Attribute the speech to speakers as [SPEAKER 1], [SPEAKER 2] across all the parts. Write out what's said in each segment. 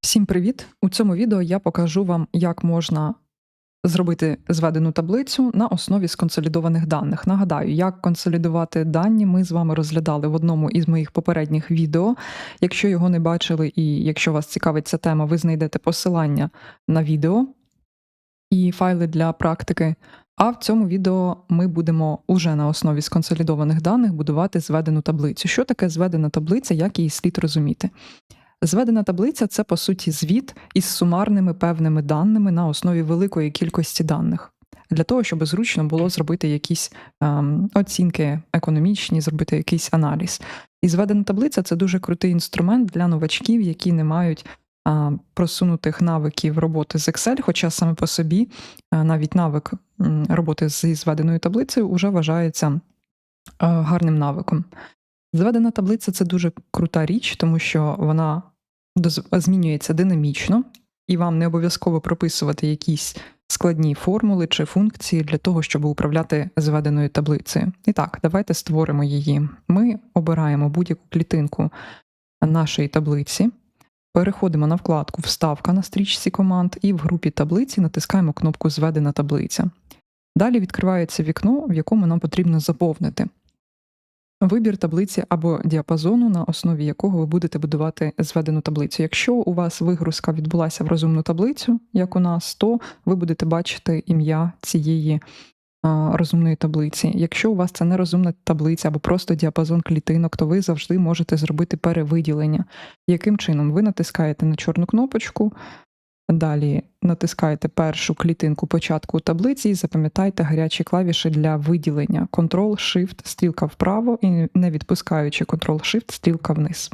[SPEAKER 1] Всім привіт! У цьому відео я покажу вам, як можна зробити зведену таблицю на основі сконсолідованих даних. Нагадаю, як консолідувати дані ми з вами розглядали в одному із моїх попередніх відео. Якщо його не бачили, і якщо вас цікавить ця тема, ви знайдете посилання на відео і файли для практики. А в цьому відео ми будемо уже на основі сконсолідованих даних будувати зведену таблицю. Що таке зведена таблиця, як її слід розуміти? Зведена таблиця це по суті звіт із сумарними певними даними на основі великої кількості даних. Для того, щоб зручно було зробити якісь ем, оцінки економічні, зробити якийсь аналіз. І зведена таблиця це дуже крутий інструмент для новачків, які не мають а, просунутих навиків роботи з Excel, хоча саме по собі а, навіть навик роботи зі зведеною таблицею вже вважається а, гарним навиком. Зведена таблиця це дуже крута річ, тому що вона змінюється динамічно, і вам не обов'язково прописувати якісь складні формули чи функції для того, щоб управляти зведеною таблицею. І так, давайте створимо її. Ми обираємо будь-яку клітинку нашої таблиці, переходимо на вкладку Вставка на стрічці команд і в групі таблиці натискаємо кнопку Зведена таблиця. Далі відкривається вікно, в якому нам потрібно заповнити. Вибір таблиці або діапазону, на основі якого ви будете будувати зведену таблицю. Якщо у вас вигрузка відбулася в розумну таблицю, як у нас, то ви будете бачити ім'я цієї розумної таблиці. Якщо у вас це не розумна таблиця або просто діапазон клітинок, то ви завжди можете зробити перевиділення. Яким чином? Ви натискаєте на чорну кнопочку, Далі натискаєте першу клітинку початку таблиці і запам'ятайте гарячі клавіші для виділення Ctrl-Shift, стрілка вправо і не відпускаючи Ctrl-Shift, стрілка вниз.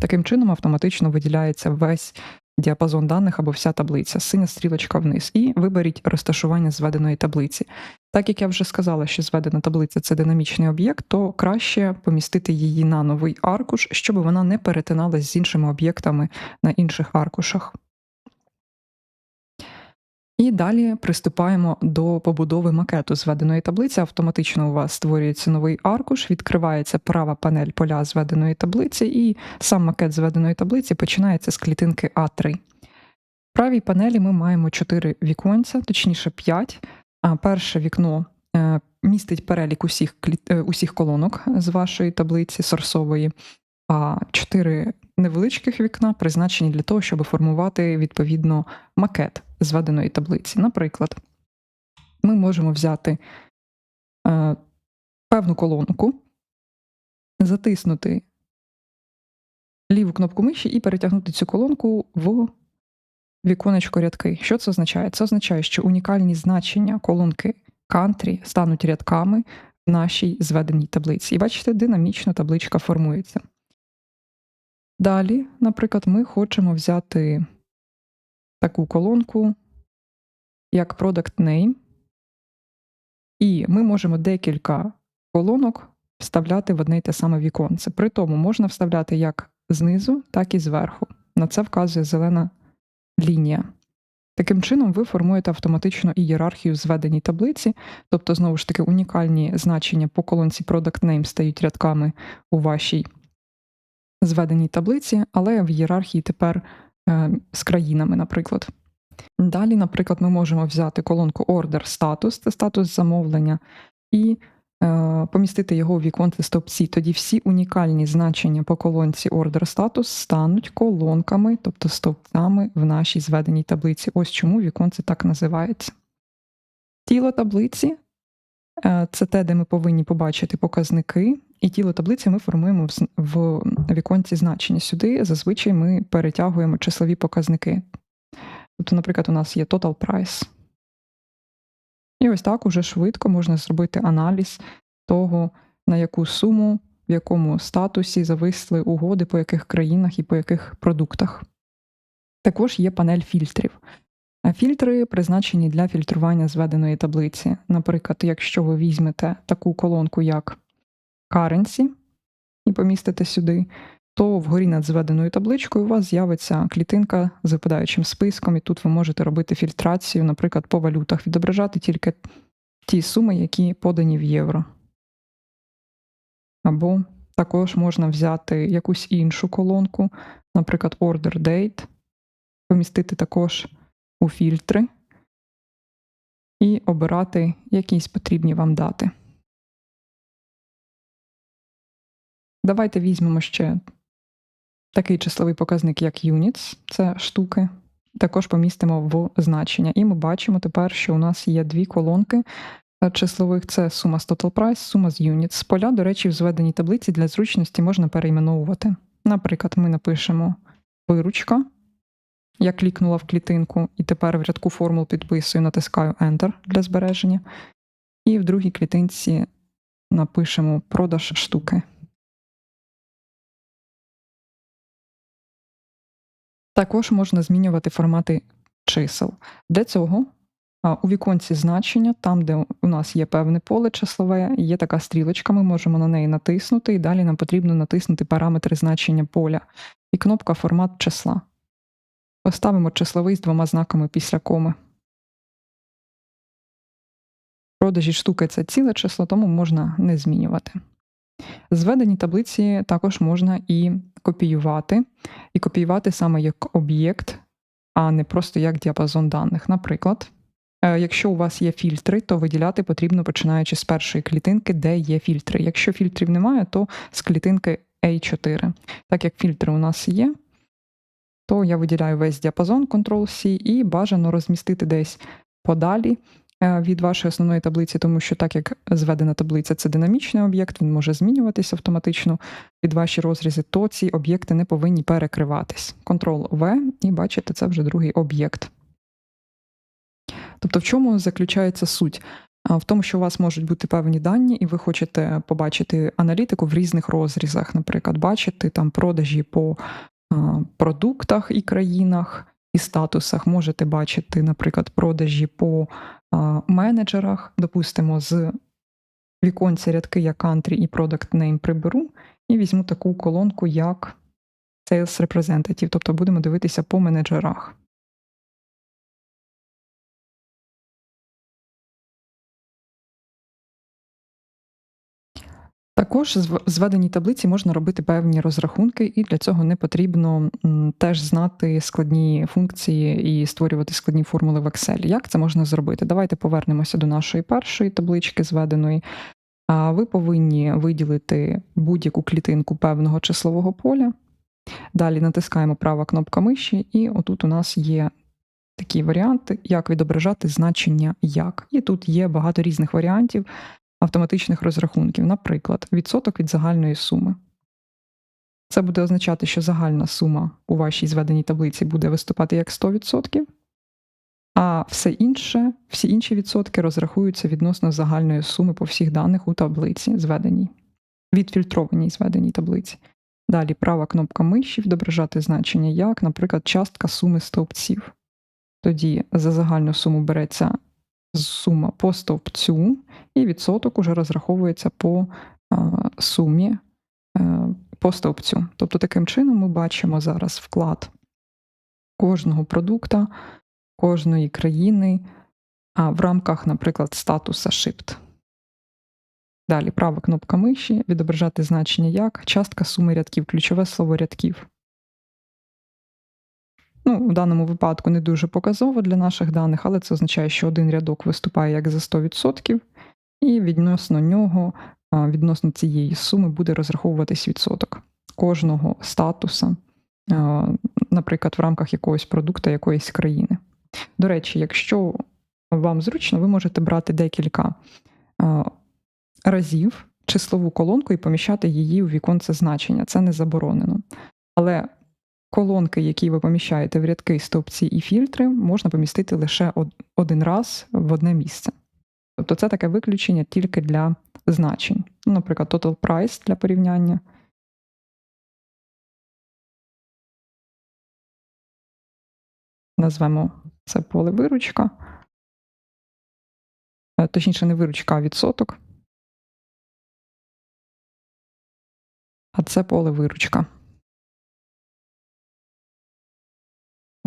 [SPEAKER 1] Таким чином автоматично виділяється весь діапазон даних або вся таблиця, синя стрілочка вниз, і виберіть розташування зведеної таблиці. Так як я вже сказала, що зведена таблиця це динамічний об'єкт, то краще помістити її на новий аркуш, щоб вона не перетиналась з іншими об'єктами на інших аркушах. І далі приступаємо до побудови макету зведеної таблиці. Автоматично у вас створюється новий аркуш, відкривається права панель поля зведеної таблиці, і сам макет зведеної таблиці починається з клітинки А3. В правій панелі ми маємо 4 віконця, точніше 5. А перше вікно е, містить перелік усіх, кліт- е, усіх колонок з вашої таблиці сорсової, а 4 невеличких вікна призначені для того, щоб формувати відповідно макет зведеної таблиці. Наприклад, ми можемо взяти е, певну колонку, затиснути ліву кнопку миші і перетягнути цю колонку в віконечко рядки. Що це означає? Це означає, що унікальні значення колонки country стануть рядками нашій зведеній таблиці. І бачите, динамічно табличка формується. Далі, наприклад, ми хочемо взяти таку колонку, як Product Name, і ми можемо декілька колонок вставляти в одне й те саме віконце. При тому можна вставляти як знизу, так і зверху. На це вказує зелена лінія. Таким чином, ви формуєте автоматично ієрархію зведеній таблиці, тобто, знову ж таки, унікальні значення по колонці Product Name стають рядками у вашій зведеній таблиці, але в ієрархії тепер е, з країнами, наприклад. Далі, наприклад, ми можемо взяти колонку Order Status, це статус замовлення, і е, помістити його у віконце стовпці. Тоді всі унікальні значення по колонці Order Status стануть колонками, тобто стовпцями в нашій зведеній таблиці. Ось чому віконце так називається. Тіло таблиці е, це те, де ми повинні побачити показники, і тіло таблиці ми формуємо в, віконці значення. Сюди зазвичай ми перетягуємо числові показники. Тобто, наприклад, у нас є total price. І ось так уже швидко можна зробити аналіз того, на яку суму, в якому статусі зависли угоди, по яких країнах і по яких продуктах. Також є панель фільтрів. Фільтри призначені для фільтрування зведеної таблиці. Наприклад, якщо ви візьмете таку колонку, як currency, і помістите сюди, то вгорі над зведеною табличкою у вас з'явиться клітинка з випадаючим списком, і тут ви можете робити фільтрацію, наприклад, по валютах, відображати тільки ті суми, які подані в євро. Або також можна взяти якусь іншу колонку, наприклад, order date, помістити також у фільтри і обирати якісь потрібні вам дати. Давайте візьмемо ще такий числовий показник, як units, це штуки. Також помістимо в значення. І ми бачимо тепер, що у нас є дві колонки числових: це сума з total price, сума з units. Поля, до речі, в зведеній таблиці для зручності можна перейменовувати. Наприклад, ми напишемо виручка. Я клікнула в клітинку, і тепер в рядку формул підписую, натискаю Enter для збереження. І в другій клітинці напишемо продаж штуки. Також можна змінювати формати чисел. Для цього у віконці значення, там, де у нас є певне поле числове, є така стрілочка, ми можемо на неї натиснути, і далі нам потрібно натиснути параметри значення поля і кнопка Формат числа. Поставимо числовий з двома знаками після коми. Продажі штуки це ціле число, тому можна не змінювати. Зведені таблиці також можна і копіювати, і копіювати саме як об'єкт, а не просто як діапазон даних. Наприклад, е, якщо у вас є фільтри, то виділяти потрібно починаючи з першої клітинки, де є фільтри. Якщо фільтрів немає, то з клітинки A4. Так як фільтри у нас є, то я виділяю весь діапазон Ctrl-C і бажано розмістити десь подалі від вашої основної таблиці, тому що так як зведена таблиця це динамічний об'єкт, він може змінюватися автоматично під ваші розрізи, то ці об'єкти не повинні перекриватись. Ctrl-V, і бачите, це вже другий об'єкт. Тобто, в чому заключається суть? В тому, що у вас можуть бути певні дані, і ви хочете побачити аналітику в різних розрізах, наприклад, бачити там продажі по продуктах і країнах і статусах. Можете бачити, наприклад, продажі по менеджерах, допустимо, з віконця рядки як country і product name приберу, і візьму таку колонку, як Sales Representative, тобто будемо дивитися по менеджерах. Також в зведеній таблиці можна робити певні розрахунки, і для цього не потрібно теж знати складні функції і створювати складні формули в Excel. Як це можна зробити? Давайте повернемося до нашої першої таблички зведеної. Ви повинні виділити будь-яку клітинку певного числового поля. Далі натискаємо права кнопка миші, і отут у нас є такі варіанти, як відображати значення як. І тут є багато різних варіантів автоматичних розрахунків, наприклад, відсоток від загальної суми. Це буде означати, що загальна сума у вашій зведеній таблиці буде виступати як 100%, а все інше, всі інші відсотки розрахуються відносно загальної суми по всіх даних у таблиці зведеній, відфільтрованій зведеній таблиці. Далі права кнопка миші відображати значення як, наприклад, частка суми стовпців. Тоді за загальну суму береться сума по стовпцю, і відсоток уже розраховується по сумі е, по стовпцю. Тобто, таким чином ми бачимо зараз вклад кожного продукта, кожної країни, в рамках, наприклад, статуса Shift. Далі права кнопка миші, відображати значення як, частка суми рядків, ключове слово рядків. Ну, в даному випадку не дуже показово для наших даних, але це означає, що один рядок виступає як за 100%, і відносно нього, відносно цієї суми, буде розраховуватись відсоток кожного статуса, наприклад, в рамках якогось продукту якоїсь країни. До речі, якщо вам зручно, ви можете брати декілька разів числову колонку і поміщати її у віконце значення. Це не заборонено. Але колонки, які ви поміщаєте в рядки, стовпці і фільтри, можна помістити лише один раз в одне місце. Тобто це таке виключення тільки для значень. Ну, Наприклад, total price для порівняння. Назвемо це поле виручка. Е, точніше, не виручка, а відсоток. А це поле виручка.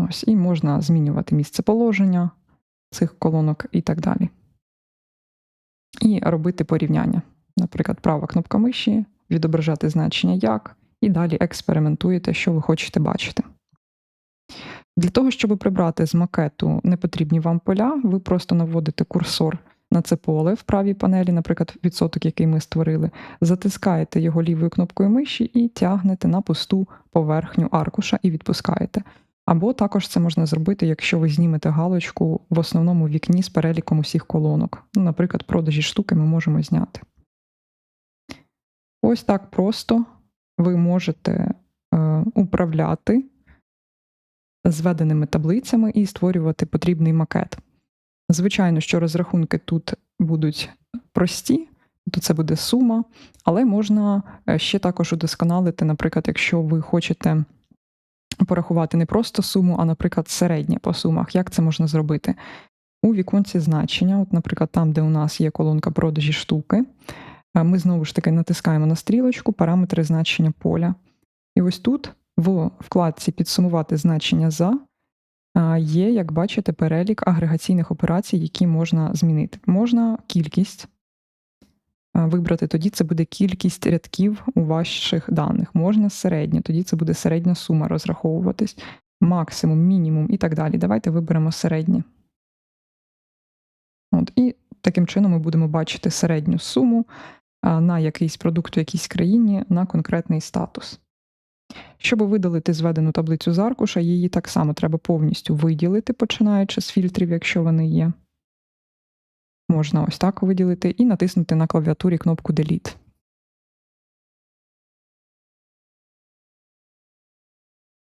[SPEAKER 1] Ось, І можна змінювати місце положення цих колонок і так далі. І робити порівняння. Наприклад, права кнопка миші, відображати значення як, і далі експериментуєте, що ви хочете бачити. Для того, щоб прибрати з макету непотрібні вам поля, ви просто наводите курсор на це поле в правій панелі, наприклад, відсоток, який ми створили, затискаєте його лівою кнопкою миші і тягнете на пусту поверхню аркуша і відпускаєте. Або також це можна зробити, якщо ви знімете галочку в основному вікні з переліком усіх колонок. Ну, наприклад, продажі штуки ми можемо зняти. Ось так просто ви можете е, управляти зведеними таблицями і створювати потрібний макет. Звичайно, що розрахунки тут будуть прості, то це буде сума, але можна е, ще також удосконалити, наприклад, якщо ви хочете порахувати не просто суму, а, наприклад, середнє по сумах. Як це можна зробити? У віконці значення, от, наприклад, там, де у нас є колонка продажі штуки, е, ми знову ж таки натискаємо на стрілочку параметри значення поля. І ось тут, в вкладці Підсумувати значення за є, як бачите, перелік агрегаційних операцій, які можна змінити. Можна кількість вибрати, тоді це буде кількість рядків у ваших даних. Можна середнє, тоді це буде середня сума розраховуватись, максимум, мінімум і так далі. Давайте виберемо середнє. От, І таким чином ми будемо бачити середню суму на якийсь продукт у якійсь країні на конкретний статус. Щоб видалити зведену таблицю з аркуша, її так само треба повністю виділити, починаючи з фільтрів, якщо вони є. Можна ось так виділити і натиснути на клавіатурі кнопку Delete.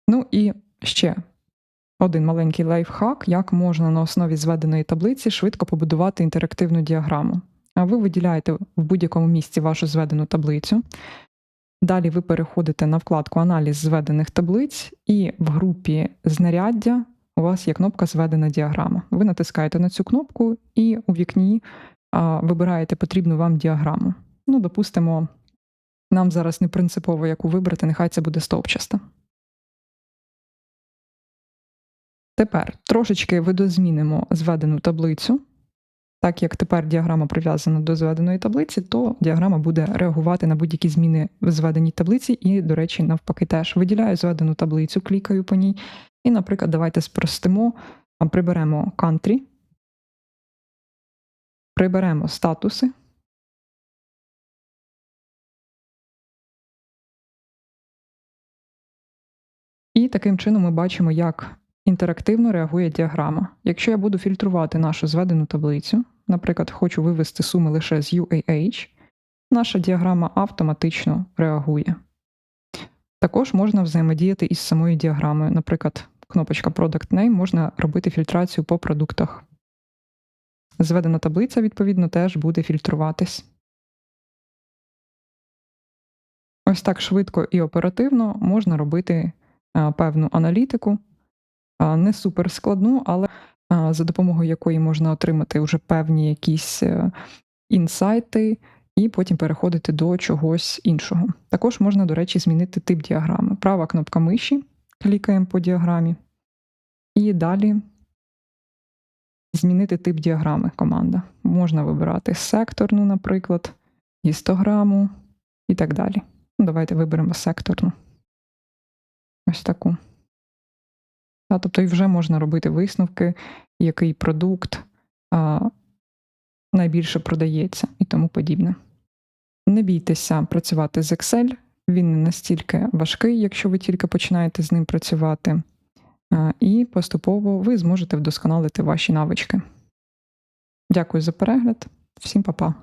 [SPEAKER 1] Ну і ще один маленький лайфхак, як можна на основі зведеної таблиці швидко побудувати інтерактивну діаграму. Ви виділяєте в будь-якому місці вашу зведену таблицю. Далі ви переходите на вкладку Аналіз зведених таблиць, і в групі знаряддя у вас є кнопка Зведена діаграма. Ви натискаєте на цю кнопку і у вікні а, вибираєте потрібну вам діаграму. Ну, допустимо, нам зараз не принципово яку вибрати, нехай це буде стовпчаста. Тепер трошечки видозмінимо зведену таблицю. Так як тепер діаграма прив'язана до зведеної таблиці, то діаграма буде реагувати на будь-які зміни в зведеній таблиці, і, до речі, навпаки, теж виділяю зведену таблицю, клікаю по ній. І, наприклад, давайте спростимо, приберемо country, приберемо статуси. І таким чином ми бачимо, як інтерактивно реагує діаграма. Якщо я буду фільтрувати нашу зведену таблицю, наприклад, хочу вивести суми лише з UAH, наша діаграма автоматично реагує. Також можна взаємодіяти із самою діаграмою. Наприклад, кнопочка Product Name можна робити фільтрацію по продуктах. Зведена таблиця, відповідно, теж буде фільтруватись. Ось так швидко і оперативно можна робити певну аналітику не супер складну, але за допомогою якої можна отримати вже певні якісь е, інсайти, і потім переходити до чогось іншого. Також можна, до речі, змінити тип діаграми. Права кнопка миші, клікаємо по діаграмі, і далі змінити тип діаграми команда. Можна вибирати секторну, наприклад, гістограму і так далі. Ну, Давайте виберемо секторну. Ось таку. Та, Тобто і вже можна робити висновки, який продукт а, найбільше продається і тому подібне. Не бійтеся працювати з Excel, він не настільки важкий, якщо ви тільки починаєте з ним працювати, а, і поступово ви зможете вдосконалити ваші навички. Дякую за перегляд, всім па-па!